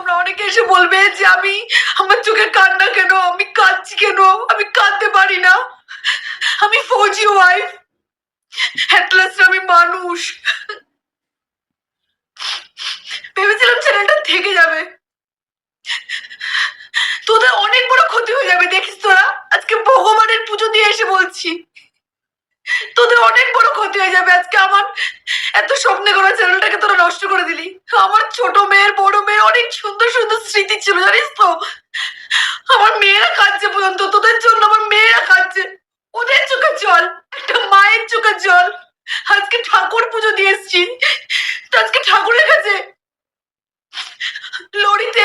তোমরা অনেকে এসে বলবে যে আমি আমার চোখে কান্না কেন? আমি কাঁদছি কেন? আমি কাঁদতে পারি না। আমি ফৌজি ওয়াইফ অ্যাটলাস্ট আমি মানুষ। ভেবেছিলাম চ্যানেলটা থেকে যাবে। তোদের অনেক বড় ক্ষতি হয়ে যাবে, দেখিস তোরা। আজকে ভগবানের পুজো দিয়ে এসে বলছি। তোদের অনেক বড় ক্ষতি হয়ে যাবে। আজকে আমার এত স্বপ্নে করা চ্যানেলটাকে তোরা নষ্ট করে দিলি। আমার ছোট মেয়ের, বড় মেয়ের অনেক সুন্দর সুন্দর স্মৃতি ছিল, জানিস তো? আমার মেয়েরা কাঁদছে পর্যন্ত, তোদের জন্য আমার মেয়েরা কাঁদছে। ওদের চোখে জল, একটা মায়ের চোখে জল। আজকে ঠাকুর পুজো দিয়ে এসছি। আজকে ঠাকুরের কাছে লড়িতে,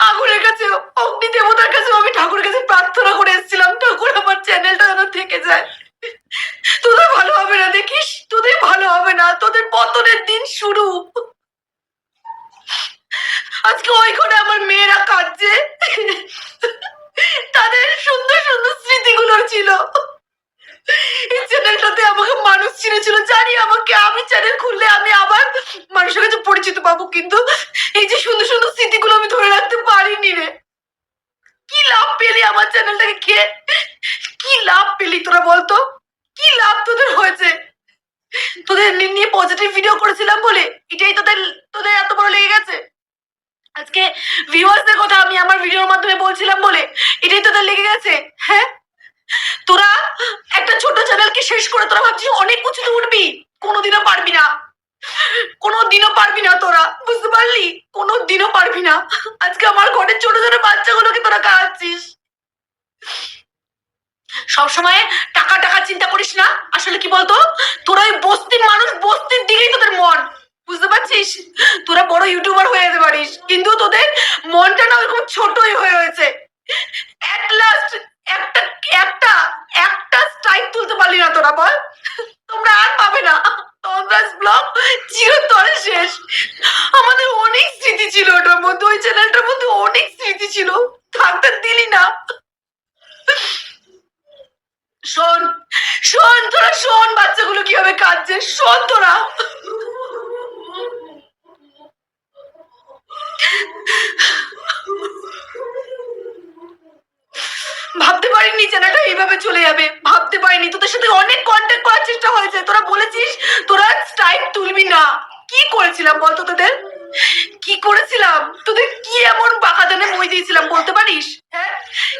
আগুনের কাছে, অগ্নি দেবতার কাছে আমি ঠাকুরের কাছে প্রার্থনা করে এসেছিলাম। ঠাকুর আমার চ্যানেলটা যেন থেকে যায়। তোদের ভালো হবে না, দেখিস? তোদের ভালো হবে না, তোদের পতনের দিন শুরু। আজকে ওই ঘরে আমার মেয়েরা কাঁদছে। তাদের সুন্দর সুন্দর স্মৃতিগুলো ছিল। এই চ্যানেলটাতে আমাকে মানুষ চিনেছিল। জানি আমাকে, আমি চ্যানেল খুললে আমি আবার মানুষের কাছে পরিচিত পাবো, কিন্তু এই যে সুন্দর সুন্দর স্মৃতিগুলো আমি ধরে রাখতে পারিনি রে। কি লাভ পেলি আমার চ্যানেলটাকে খেয়ে? কি লাভ পেলি তোরা বলতো? কি লাভ তোদের হয়েছে? তোদের নিয়ে পজিটিভ ভিডিও করেছিলাম বলে? এটাই তোদের তোদের এত বড় লেগে গেছে? আজকে ভিউয়ার্সদের কথা আমি আমার ভিডিওর মাধ্যমে বলছিলাম বলে? এটাই তোদের লেগে গেছে? হ্যাঁ? তোরা একটা ছোট চ্যানেলকে শেষ করে তোরা ভাবছিস অনেক কিছুতে উঠবি কোনোদিনও পারবি না। কোনোদিনও পারবি না তোরা। বুঝতে পারলি? কোনোদিনও পারবি না। আজকে আমার ঘরের ছোট ছোট বাচ্চাগুলোকে তোরা কাঁদছিস। সবসময় টাকা টাকা চিন্তা করিস না। আসলে কি বলতো? তোরা ওই বস্তির মানুষ, বস্তির দিকেই তোদের মন। বুঝতে পারছিস? তোরা বড় ইউটিউবার হয়ে যেতে পারিস। কিন্তু তোদের মনটা না ওরকম ছোটই হয়ে রয়েছে। অ্যাট লাস্ট একটা একটা একটা স্ট্রাইক তুলতে পারলি না তোরা, বল। তোমরা আর পাবে না। তন্দ্রাস ব্লগ চিরতরে শেষ। আমাদের অনেক স্মৃতি ছিল ওটার মধ্যে। ওই চ্যানেলটার মধ্যে অনেক স্মৃতি ছিল। থাকতে দিলি না। শোন শোন তোরা, শোন বাচ্চাগুলো কীভাবে কাঁদছে, শোন তোরা। ভাবতে পারিনি চ্যানেলটা এইভাবে চলে যাবে, ভাবতে পারিনি। তোদের সাথে অনেক কন্ট্যাক্ট করার চেষ্টা হয়েছে। তোরা বলেছিস, তোরা স্ট্রাইক তুলবি না। কি করেছিলাম বলতো তোদের? কি করেছিলাম? তোদের কি এমন বাঁকাদানে বই দিয়েছিলাম বলতে পারিস? হ্যাঁ?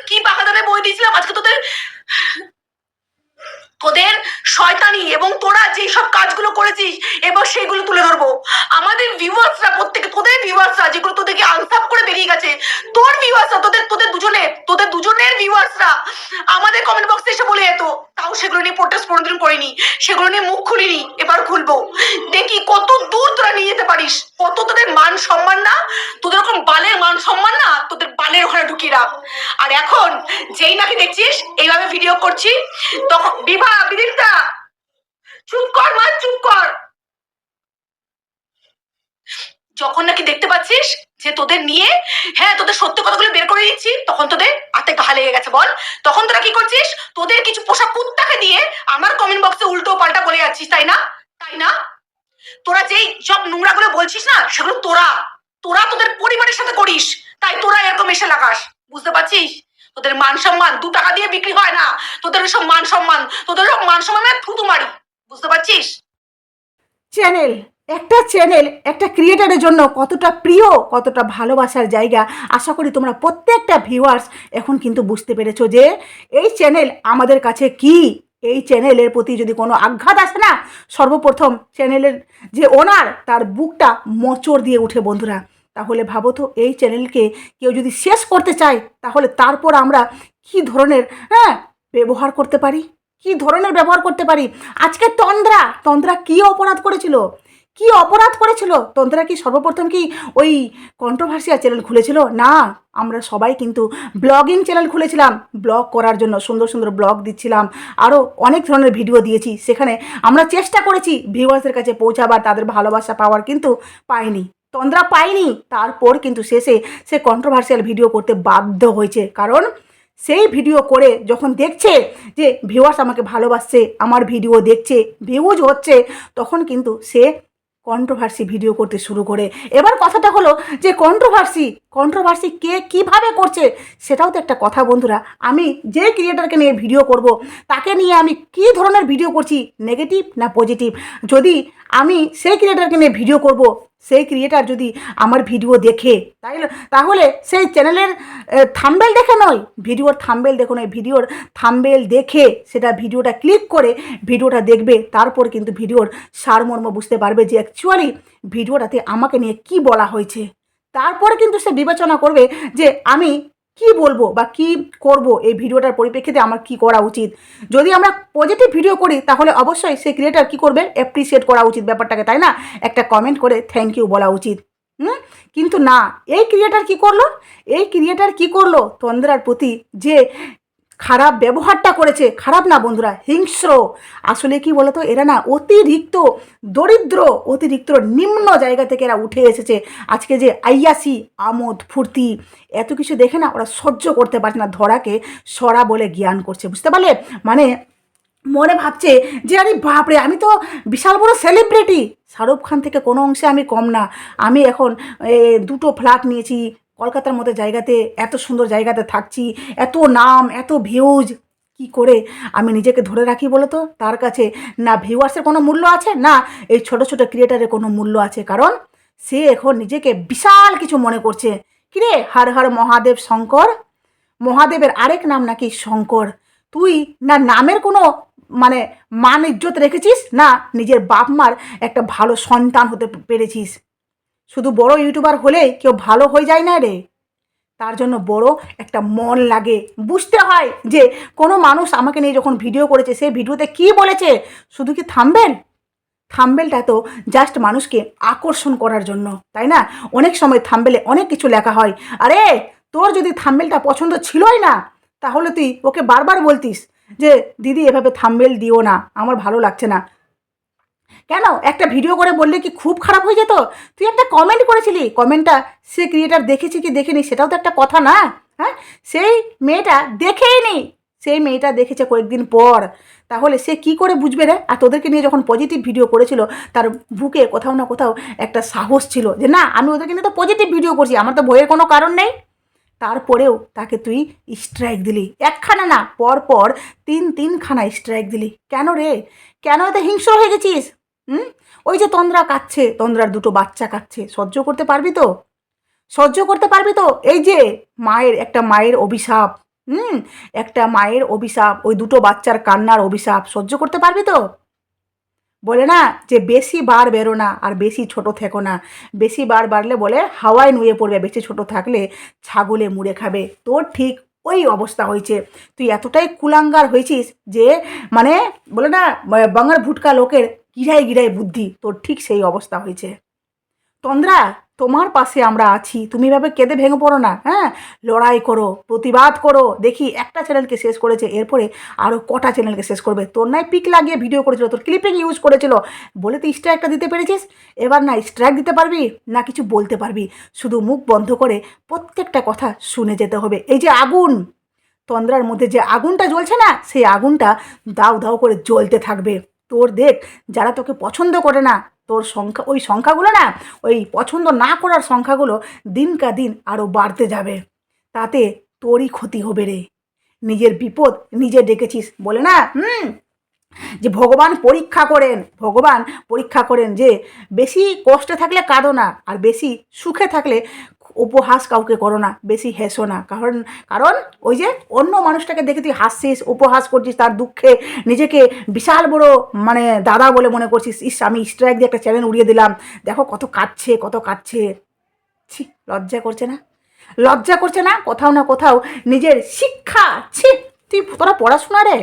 কি বাঁকাদানে বই দিয়েছিলাম? আজকে তোদের তোদের শয়তানি এবং তোরা যেই সব কাজগুলো করেছিস, এবার সেগুলো তুলে ধরবো। আমাদের ভিউয়ার্সরা প্রত্যেকে, তোদের ভিউয়ার্সরা যেগুলো তোদেরকে আনসাপ করে বেরিয়ে গেছে, তোর ভিউয়ার্সরা তোদের তোদের দুজনের তোদের দুজনের ভিউয়ার্সরা আমাদের কমেন্ট বক্সে এসে বলে যেত, তাও সেগুলো নিয়ে প্রোটেস্ট কোনোদিন করিনি, সেগুলো নিয়ে মুখ খুলিনি, এবার খুলবো। দেখি কত দূর তোরা নিয়ে যেতে পারিস? কত তোদের মান সম্মান না? তোদের বালের মান সম্মান না? তোদের বালের ওখানে ঢুকিয়ে রাখ। আর এখন যেই নাকি দেখছিস, এইভাবে ভিডিও করছি, তখন বিভা বিদিতা চুপ কর চুপ কর। যখন নাকি দেখতে পাচ্ছিস যে তোদের নিয়ে হ্যাঁ তোদের সত্য কথাগুলো বের করে দিচ্ছি, তখন তোদের হাতে ঘা লেগে গেছে, বল। তখন তোরা কি করছিস? তোদের কিছু পোশাক কুত্তাকে দিয়ে আমার কমেন্ট বক্সে উল্টো পাল্টা বলে যাচ্ছিস, তাই না? তাই না? তোরা যেই সব নোংরাগুলো বলছিস না, সেগুলো তোরা। তোরা তোদের পরিবারের সাথে করিস, তাই তোরা এরকম এসে লাগাস। বুঝতে পারছিস? তোদের মান সম্মান দু টাকা দিয়ে বিক্রি হয় না। তোদের সব মান সম্মান, তোদের সব মান সম্মানের থুতু মারি। বুঝতে পারছিস? চ্যানেল, একটা চ্যানেল, একটা ক্রিয়েটারের জন্য কতটা প্রিয়, কতটা ভালোবাসার জায়গা। আশা করি তোমরা প্রত্যেকটা ভিউয়ার্স এখন কিন্তু বুঝতে পেরেছ যে, এই চ্যানেল আমাদের কাছে কি? এই চ্যানেলের প্রতি যদি কোনো আঘাত আসে না, সর্বপ্রথম চ্যানেলের যে ওনার তার বুকটা মোচড় দিয়ে উঠে, বন্ধুরা। তাহলে ভাবো তো, এই চ্যানেলকে কেউ যদি শেষ করতে চায়, তাহলে তারপর আমরা কি ধরনের হ্যাঁ ব্যবহার করতে পারি? কি ধরনের ব্যবহার করতে পারি? আজকে তন্দ্রা তন্দ্রা কী অপরাধ করেছিল? কি অপরাধ করেছিল? তন্ত্রা কি সর্বপ্রথম কি ওই কন্ট্রোভার্সিয়াল চ্যানেল খুলেছিল? না, আমরা সবাই কিন্তু ব্লগিং চ্যানেল খুলেছিলাম। ব্লগ করার জন্য সুন্দর সুন্দর ব্লগ দিচ্ছিলাম। আরও অনেক ধরনের ভিডিও দিয়েছি। সেখানে আমরা চেষ্টা করেছি ভিউয়ার্সের কাছে পৌঁছাবার, তাদের ভালোবাসা পাওয়ার কিন্তু পাইনি। তন্দ্রা পাইনি। তারপর কিন্তু শেষে সে কন্ট্রোভার্সিয়াল ভিডিও করতে বাধ্য হয়েছে। কারণ সেই ভিডিও করে যখন দেখছে যে ভিউয়ার্স আমাকে ভালোবাসছে, আমার ভিডিও দেখছে ভিউজ হচ্ছে, তখন কিন্তু সে কন্ট্রোভার্সি ভিডিও করতে শুরু করে। এবার কথাটা হলো যে কন্ট্রোভার্সি কন্ট্রোভার্সি কে কীভাবে করছে, সেটাও তো একটা কথা বন্ধুরা। আমি যে ক্রিয়েটারকে নিয়ে ভিডিও করব, তাকে নিয়ে আমি কি ধরনের ভিডিও করছি নেগেটিভ না পজিটিভ যদি আমি সেই ক্রিয়েটারকে নিয়ে ভিডিও করব সেই ক্রিয়েটার যদি আমার ভিডিও দেখে তাই তাহলে সেই চ্যানেলের থাম্বেল দেখে নয় ভিডিওর থাম্বেল দেখো নয় ভিডিওর থাম্বেল দেখে সেটা ভিডিওটা ক্লিক করে ভিডিওটা দেখবে, তারপর কিন্তু ভিডিওর সারমর্ম বুঝতে পারবে যে অ্যাকচুয়ালি ভিডিওটাতে আমাকে নিয়ে কি বলা হয়েছে। তারপরে কিন্তু সে বিবেচনা করবে যে আমি কি বলব বা কি করব এই ভিডিওটার পরিপ্রেক্ষিতে আমার কি করা উচিত? যদি আমরা পজিটিভ ভিডিও করি, তাহলে অবশ্যই সেই ক্রিয়েটার কি করবে? অ্যাপ্রিসিয়েট করা উচিত ব্যাপারটাকে, তাই না? একটা কমেন্ট করে থ্যাংক ইউ বলা উচিত। হুম? কিন্তু না, এই ক্রিয়েটার কি করল? এই ক্রিয়েটার কি করল? তন্দ্রার প্রতি যে খারাপ ব্যবহারটা করেছে। খারাপ না বন্ধুরা, হিংস্র। আসলে কি বলতো, এরা না অতিরিক্ত দরিদ্র, অতিরিক্ত নিম্ন জায়গা থেকে এরা উঠে এসেছে। আজকে যে আইয়াসি, আমোদ, ফুর্তি, এত কিছু দেখে না ওরা সহ্য করতে পারছে না। ধরাকে সরা বলে জ্ঞান করছে, বুঝতে পারলে? মানে মনে ভাবছে যে, আরে বাপরে, আমি তো বিশাল বড় সেলিব্রিটি শাহরুখ খান থেকে কোনো অংশে আমি কম না। আমি এখন দুটো ফ্ল্যাট নিয়েছি কলকাতার মতো জায়গাতে, এত সুন্দর জায়গাতে থাকছি, এত নাম, এত ভিউজ কি করে? আমি নিজেকে ধরে রাখি বলো তো তার কাছে, না ভিউয়ার্সের কোনো মূল্য আছে? না, এই ছোট ছোট ক্রিয়েটারের কোনো মূল্য আছে? কারণ সে এখন নিজেকে বিশাল কিছু মনে করছে। কিরে হর হর মহাদেব শঙ্কর? মহাদেবের আরেক নাম নাকি শঙ্কর? তুই না নামের কোনো মানে মান ইজ্জত রেখেছিস? না, নিজের বাপ মার একটা ভালো সন্তান হতে পেরেছিস। শুধু বড় ইউটিউবার হলে কেউ ভালো হয়ে যায় না রে। তার জন্য বড় একটা মন লাগে। বুঝতে হয় যে কোনো মানুষ আমাকে নিয়ে যখন ভিডিও করেছে, সেই ভিডিওতে কি বলেছে? শুধু কি থামবেন থাম্বেলটা তো জাস্ট মানুষকে আকর্ষণ করার জন্য, তাই না? অনেক সময় থাম্বেলে অনেক কিছু লেখা হয়। আরে, তোর যদি থাম্বেলটা পছন্দ ছিলই না, তাহলে তুই ওকে বারবার বলতিস যে, দিদি, এভাবে থাম্বেল দিও না, আমার ভালো লাগছে না। কেন? একটা ভিডিও করে বললে কি খুব খারাপ হয়ে যেত? তুই একটা কমেন্ট করেছিলি। কমেন্টটা সে ক্রিয়েটার দেখেছে কি দেখেনি সেটাও তো একটা কথা না? হ্যাঁ? সেই মেয়েটা দেখেই নি। সেই মেয়েটা দেখেছে কয়েকদিন পর। তাহলে সে কি করে বুঝবে রে? আর তোদেরকে নিয়ে যখন পজিটিভ ভিডিও করেছিল, তার বুকে কোথাও না কোথাও একটা সাহস ছিল যে, না, আমি ওদেরকে নিয়ে তো পজিটিভ ভিডিও করছি, আমার তো ভয়ের কোনো কারণ নেই। তারপরেও তাকে তুই স্ট্রাইক দিলি। একখানা না পর পর তিন তিনখানা স্ট্রাইক দিলি। কেন রে? কেন এত হিংস্র হয়ে গেছিস? হুম? ওই যে তন্দ্রা কাচ্ছে, তন্দ্রার দুটো বাচ্চা কাচ্ছে। সহ্য করতে পারবি তো? সহ্য করতে পারবি তো? এই যে, মায়ের, একটা মায়ের অভিশাপ, হুম? একটা মায়ের অভিশাপ, ওই দুটো বাচ্চার কান্নার অভিশাপ, সহ্য করতে পারবি তো? বলে না যে, বেশি বার বেরো না, আর বেশি ছোট থেকো না। বেশি বার বাড়লে বলে, হাওয়ায় নুয়ে পড়বে, বেশি ছোট থাকলে ছাগলে মুড়ে খাবে। তোর ঠিক ওই অবস্থা হয়েছে। তুই এতটাই কুলাঙ্গার হয়েছিস যে মানে বলে না বাংলার ভুটকা লোকের গিরায় গিরায় বুদ্ধি, তোর ঠিক সেই অবস্থা হয়েছে। তন্দ্রা, তোমার পাশে আমরা আছি, তুমি এভাবে কেঁদে ভেঙে পড়ো না হ্যাঁ? লড়াই করো, প্রতিবাদ করো। দেখি একটা চ্যানেলকে শেষ করেছে, এরপরে আরও কটা চ্যানেলকে শেষ করবে। তোর নাই পিক লাগিয়ে ভিডিও করেছিল, তোর ক্লিপিং ইউজ করেছিল। বলে তুই স্ট্রাইকটা দিতে পেরেছিস? এবার না স্ট্রাইক দিতে পারবি, না কিছু বলতে পারবি? শুধু মুখ বন্ধ করে প্রত্যেকটা কথা শুনে যেতে হবে। এই যে আগুন! তন্দ্রার মধ্যে যে আগুনটা জ্বলছে না, সেই আগুনটা দাও দাউ করে জ্বলতে থাকবে। তোর দেখ, যারা তোকে পছন্দ করে না, তোর সংখ্যা, ওই সংখ্যাগুলো না, ওই পছন্দ না করার সংখ্যাগুলো দিনকা দিন আরও বাড়তে যাবে। তাতে তোরই ক্ষতি হবে রে। নিজের বিপদ নিজে ডেকেছিস, বলে না? হুম? যে ভগবান পরীক্ষা করেন, ভগবান পরীক্ষা করেন যে বেশি কষ্টে থাকলে কাঁদো না আর বেশি সুখে থাকলে উপহাস কাউকে করো না, বেশি হেসো না। কারণ কারণ ওই যে অন্য মানুষটাকে দেখে তুই হাসছিস, উপহাস করছিস, তার দুঃখে নিজেকে বিশাল বড় মানে দাদা বলে মনে করছিস, ইস, আমি স্ট্রাইক দিয়ে একটা চ্যানেল উড়িয়ে দিলাম। দেখো কত কাঁদছে কত কাঁদছে। ছি, লজ্জা করছে না? লজ্জা করছে না? কোথাও না কোথাও নিজের শিক্ষা, ছি তুই তোরা পড়াশোনা রে?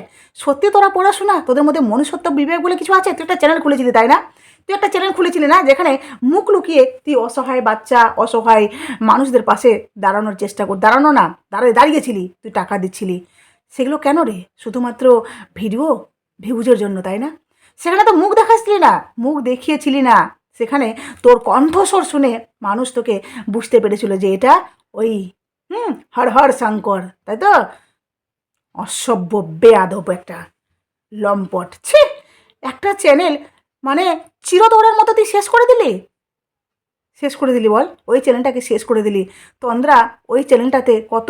সত্যি তোরা পড়াশোনা? তোদের মধ্যে মনুষ্যত্ব, বিবেক বলে কিছু আছে? তুই একটা চ্যানেল খুলেছিলি, তাই না? তুই একটা চ্যানেল খুলেছিলি না, যেখানে মুখ লুকিয়ে তুই অসহায় বাচ্চা, অসহায় মানুষদের পাশে দাঁড়ানোর চেষ্টা কর দাঁড়ানো না দাঁড়িয়ে দাঁড়িয়েছিলি, তুই টাকা দিচ্ছিলি। সেগুলো কেন রে? শুধুমাত্র ভিডিও, ভিউজের জন্য, তাই না? সেখানে তো মুখ দেখাচ্ছিলি না, মুখ দেখিয়েছিলি না। সেখানে তোর কণ্ঠস্বর শুনে মানুষ তোকে বুঝতে পেরেছিল যে এটা ওই, হুম হর হর শঙ্কর, তাই তো? অসভ্য, বেয়াদব একটা লম্পট। ছি! একটা চ্যানেল মানে চিরদৌড়ের মতো তুই শেষ করে দিলি? শেষ করে দিলি বল, ওই চ্যানেলটাকে শেষ করে দিলি। তন্দ্রা ওই চ্যানেলটাতে কত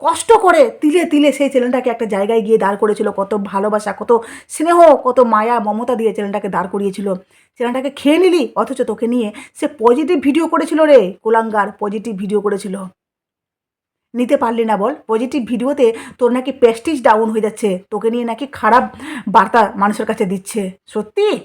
কষ্ট করে তিলে তিলে সেই চ্যানেলটাকে একটা জায়গায় গিয়ে দাঁড় করেছিল, কত ভালোবাসা, কত স্নেহ, কত মায়া, মমতা দিয়ে চ্যানেলটাকে দাঁড় করিয়েছিল। চ্যানেলটাকে খেয়ে নিলি, অথচ তোকে নিয়ে সে পজিটিভ ভিডিও করেছিল রে, কোলাঙ্গার পজিটিভ ভিডিও করেছিল। নিতে পারলি না বল। পজিটিভ ভিডিওতে তোর নাকি প্রেস্টিজ ডাউন হয়ে যাচ্ছে। তোকে নিয়ে নাকি খারাপ বার্তা মানুষের কাছে দিচ্ছে। সত্যি?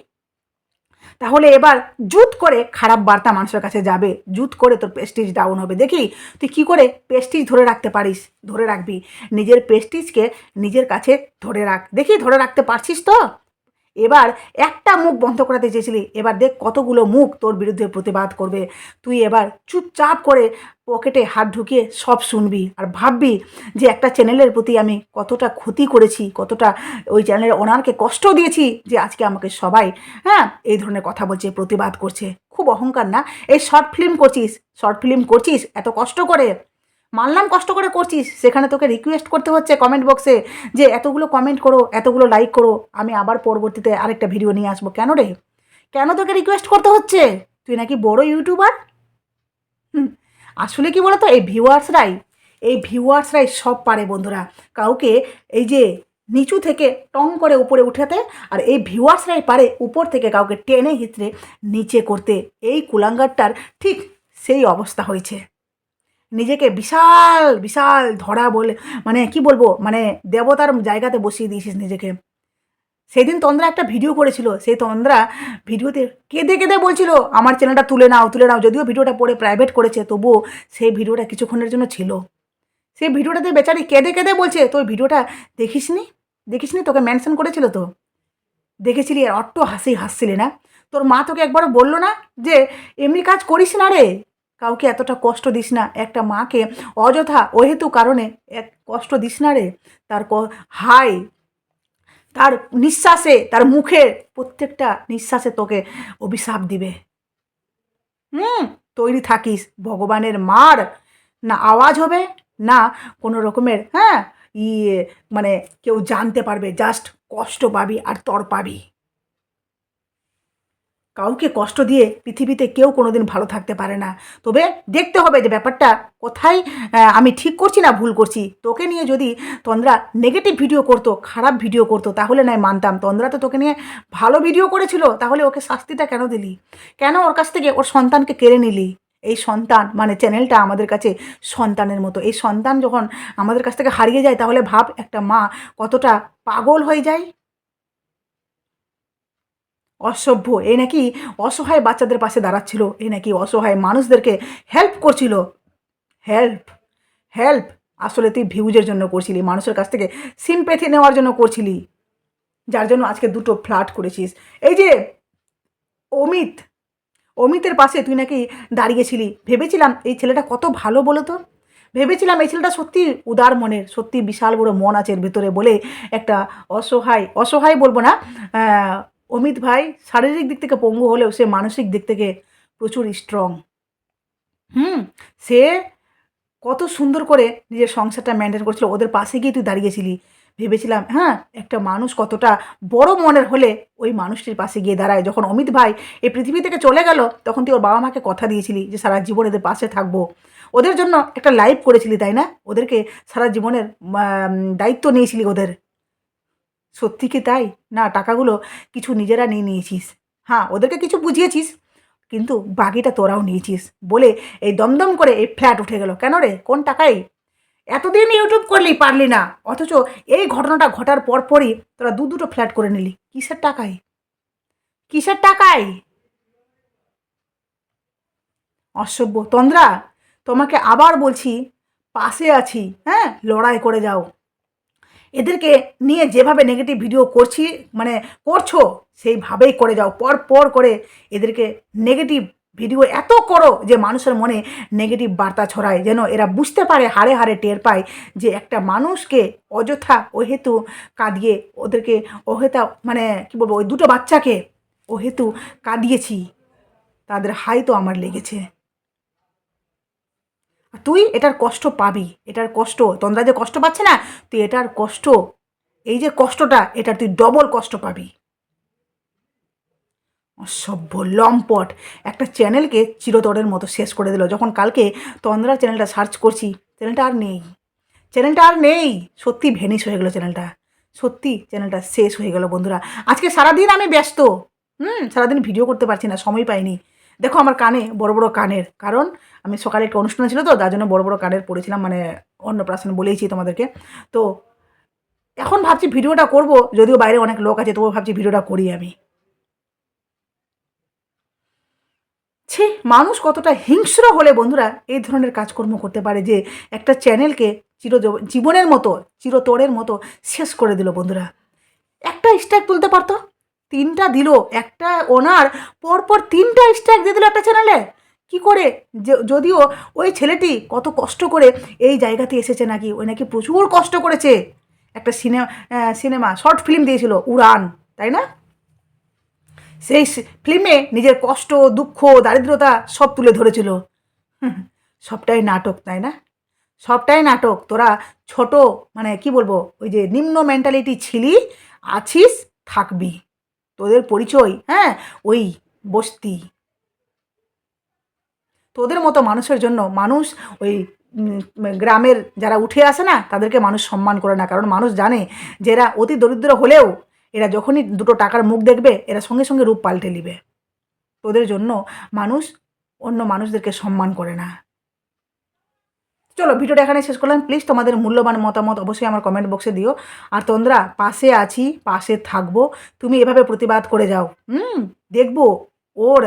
তাহলে এবার জুত করে খারাপ বার্তা মানুষের কাছে যাবে। জুত করে তোর প্রেস্টিজ ডাউন হবে। দেখি, তুই কি করে প্রেস্টিজ ধরে রাখতে পারিস? ধরে রাখবি। নিজের প্রেস্টিজকে নিজের কাছে ধরে রাখ। দেখি, ধরে রাখতে পারছিস তো? এবার একটা মুখ বন্ধ করাতে চেয়েছিলি। এবার দেখ কতগুলো মুখ তোর বিরুদ্ধে প্রতিবাদ করবে। তুই এবার চুপচাপ করে পকেটে হাত ঢুকিয়ে সব শুনবি আর ভাববি যে একটা চ্যানেলের প্রতি আমি কতটা ক্ষতি করেছি, কতটা ওই চ্যানেলের ওনারকে কষ্ট দিয়েছি যে আজকে আমাকে সবাই হ্যাঁ এই ধরনের কথা বলছে, প্রতিবাদ করছে। খুব অহংকার না? এই শর্ট ফিল্ম করছিস, শর্ট ফিল্ম করছিস এত কষ্ট করে? মানলাম কষ্ট করে করছিস, সেখানে তোকে রিকোয়েস্ট করতে হচ্ছে কমেন্ট বক্সে যে এতগুলো কমেন্ট করো, এতগুলো লাইক করো, আমি আবার পরবর্তীতে আরেকটা ভিডিও নিয়ে আসব। কেন রে? কেন তোকে রিকোয়েস্ট করতে হচ্ছে? তুই নাকি বড় ইউটিউবার আসলে কি বলতো, এই ভিউয়ার্সরাই এই ভিউয়ার্সরাই সব পারে বন্ধুরা। কাউকে এই যে নিচু থেকে টং করে উপরে উঠাতে, আর এই ভিউয়ার্সরাই পারে উপর থেকে কাউকে টেনে হিচড়ে নিচে করতে। এই কুলাঙ্গারটার ঠিক সেই অবস্থা হয়েছে। নিজেকে বিশাল বিশাল ধরা বলে মানে কি বলব মানে দেবতার জায়গাতে বসিয়ে দিয়েছিস নিজেকে। সেদিন তন্দ্রা একটা ভিডিও করেছিল, সেই তন্দ্রা ভিডিওতে কেঁদে কেঁদে বলছিল, আমার চ্যানেলটা তুলে নাও তুলে নাও। যদিও ভিডিওটা পরে প্রাইভেট করেছে, তবুও সেই ভিডিওটা কিছুক্ষণের জন্য ছিল। সেই ভিডিওটাতে বেচারি কেঁদে কেঁদে বলছে, তোর ভিডিওটা দেখিসনি? দেখিসনি? তোকে মেনশন করেছিল তো? দেখেছিলি, আর অট্ট হাসি, হাসছিলি না? তোর মা তোকে একবার বলল না যে, এমনি কাজ করিস না রে কাউকে এতটা কষ্ট দিস না। একটা মাকে অযথা অহেতু কারণে এক কষ্ট দিস না রে। তার হাই, তার নিঃশ্বাসে, তার মুখে প্রত্যেকটা নিঃশ্বাসে তোকে অভিশাপ দিবে। হুম, তৈরি থাকিস, ভগবানের মার। না আওয়াজ হবে, না কোনো রকমের হ্যাঁ ইয়ে মানে কেউ জানতে পারবে জাস্ট কষ্ট পাবি আর তর পাবি। কাউকে কষ্ট দিয়ে পৃথিবীতে কেউ কোনোদিন ভালো থাকতে পারে না। তবে দেখতে হবে যে ব্যাপারটা কোথায় আমি ঠিক করছি না ভুল করছি। তোকে নিয়ে যদি তন্দ্রা নেগেটিভ ভিডিও করতো, খারাপ ভিডিও করতো, তাহলে নয় মানতাম। তন্দ্রা তো তোকে নিয়ে ভালো ভিডিও করেছিল, তাহলে ওকে শাস্তিটা কেন দিলি? কেন ওর কাছ থেকে ওর সন্তানকে কেড়ে নিলি? এই সন্তান মানে চ্যানেলটা আমাদের কাছে সন্তানের মতো। এই সন্তান যখন আমাদের কাছ থেকে হারিয়ে যায়, তাহলে ভাব একটা মা কতটা পাগল হয়ে যায়। অসভ্য, এ নাকি অসহায় বাচ্চাদের পাশে দাঁড়াচ্ছিল, এ নাকি অসহায় মানুষদেরকে হেল্প করছিল। হেল্প হেল্প আসলে তুই ভিউজের জন্য করছিলি, মানুষের কাছ থেকে সিম্পেথি নেওয়ার জন্য করছিলি। যার জন্য আজকে দুটো ফ্ল্যাট করেছিস। এই যে অমিত, অমিতের পাশে তুই নাকি দাঁড়িয়েছিলি ভেবেছিলাম এই ছেলেটা কত ভালো বলো তো? ভেবেছিলাম এই ছেলেটা সত্যি উদার মনের, সত্যি বিশাল বড় মন আছে এর ভেতরে বলে একটা অসহায় অসহায় বলব না অমিত ভাই, শারীরিক দিক থেকে পঙ্গু হলেও সে মানসিক দিক থেকে প্রচুর স্ট্রং হুম, সে কত সুন্দর করে নিজের সংসারটা মেনটেন করছিল। ওদের পাশে গিয়ে তুই দাঁড়িয়েছিলি। ভেবেছিলাম হ্যাঁ একটা মানুষ কতটা বড় মনের হলে ওই মানুষটির পাশে গিয়ে দাঁড়ায়। যখন অমিত ভাই এই পৃথিবী থেকে চলে গেল, তখন তুই ওর বাবা মাকে কথা দিয়েছিলি যে সারা জীবন এদের পাশে থাকব। ওদের জন্য একটা লাইভ করেছিলি, তাই না? ওদেরকে সারা জীবনের দায়িত্ব নিয়েছিলি ওদের। সত্যি কি তাই? না, টাকাগুলো কিছু নিজেরা নিয়ে নিয়েছিস। হ্যাঁ ওদেরকে কিছু বুঝিয়েছিস, কিন্তু বাকিটা তোরাও নিয়েছিস বলে এই দমদম করে এই ফ্ল্যাট উঠে গেল। কেন রে? কোন টাকায় এতদিন ইউটিউব করলি পারলি না, অথচ এই ঘটনাটা ঘটার পরপরই তোরা দু দুটো ফ্ল্যাট করে নিলি। কিসের টাকায় কিসের টাকায় অসভ্য। তন্দ্রা, তোমাকে আবার বলছি, পাশে আছি হ্যাঁ? লড়াই করে যাও। এদেরকে নিয়ে যেভাবে নেগেটিভ ভিডিও করছি মানে করছ, সেইভাবেই করে যাও। পর পর করে এদেরকে নেগেটিভ ভিডিও এত করো যে মানুষের মনে নেগেটিভ বার্তা ছড়ায়, যেন এরা বুঝতে পারে হারে হারে টের পায় যে একটা মানুষকে অযথা অহেতু কাঁদিয়ে ওদেরকে অহেতা মানে কি বলব, ওই দুটো বাচ্চাকে অহেতু কাঁদিয়েছি। তাদের হাই তো আমার লেগেছে। তুই এটার কষ্ট পাবি, এটার কষ্ট তন্দ্রা যে কষ্ট পাচ্ছে না, তুই এটার কষ্ট, এই যে কষ্টটা এটা তুই ডবল কষ্ট পাবি। অসভ্য, লম্পট। একটা চ্যানেলকে চিরতরের মতো শেষ করে দিল। যখন কালকে তন্দ্রা চ্যানেলটা সার্চ করছি, চ্যানেলটা আর নেই। চ্যানেলটা আর নেই। সত্যি ভেনিস হয়ে গেলো চ্যানেলটা। সত্যি চ্যানেলটা শেষ হয়ে গেল বন্ধুরা। আজকে সারাদিন আমি ব্যস্ত। হুম, সারাদিন ভিডিও করতে পারছি না, সময় পাইনি। দেখো আমার কানে, বড় বড় কানের। কারণ আমি সকালে একটা অনুষ্ঠান ছিল তো, তার জন্য বড় বড় কানের পড়েছিলাম মানে অন্নপ্রাশন বলেইছি তোমাদেরকে। তো এখন ভাবছি ভিডিওটা করব, যদিও বাইরে অনেক লোক আছে, তবুও ভাবছি ভিডিওটা করি আমি। ছি, মানুষ কতটা হিংস্র হলে বন্ধুরা এই ধরনের কাজকর্ম করতে পারে যে একটা চ্যানেলকে চির জীবনের মতো, চিরতরের মতো শেষ করে দিল বন্ধুরা। একটা স্ট্রাইক তুলতে পারতো তিনটা দিল, একটা ওনার, পরপর তিনটা স্ট্রাইক দিয়ে দিল একটা চ্যানেলে কি করে? যদিও ওই ছেলেটি কত কষ্ট করে এই জায়গাতে এসেছে নাকি, ওই নাকি প্রচুর কষ্ট করেছে। একটা সিনেমা সিনেমা শর্ট ফিল্ম দিয়েছিল, উড়ান, তাই না? সেই ফিল্মে নিজের কষ্ট, দুঃখ, দারিদ্রতা সব তুলে ধরেছিল। সবটাই নাটক, তাই না? সবটাই নাটক। তোরা ছোট মানে কি বলব, ওই যে নিম্ন মেন্টালিটি ছিলি, আছিস, থাকবি। তোদের পরিচয় হ্যাঁ? ওই বস্তি। তোদের মতো মানুষের জন্য মানুষ ওই গ্রামের যারা উঠে আসে না, তাদেরকে মানুষ সম্মান করে না। কারণ মানুষ জানে যে এরা অতি দরিদ্র হলেও এরা যখনই দুটো টাকার মুখ দেখবে, এরা সঙ্গে সঙ্গে রূপ পাল্টে নিবে। তোদের জন্য মানুষ অন্য মানুষদেরকে সম্মান করে না। চলো, ভিডিওটা এখানে শেষ করলাম। প্লিজ তোমাদের মূল্যবান মতামত অবশ্যই আমার কমেন্ট বক্সে দিও। আর তোমরা পাশে আছি, পাশে থাকব। তুমি এভাবে প্রতিবাদ করে যাও। হুম, দেখব ওর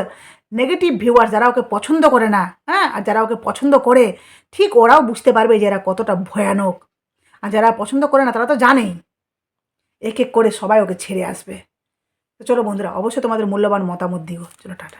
নেগেটিভ ভিউয়ার যারা ওকে পছন্দ করে না হ্যাঁ আর যারা ওকে পছন্দ করে, ঠিক ওরাও বুঝতে পারবে যে এরা কতটা ভয়ানক। আর যারা পছন্দ করে না, তারা তো জানেই। এক এক করে সবাই ওকে ছেড়ে আসবে। তো চলো বন্ধুরা, অবশ্যই তোমাদের মূল্যবান মতামত দিও। চলো, টাটা।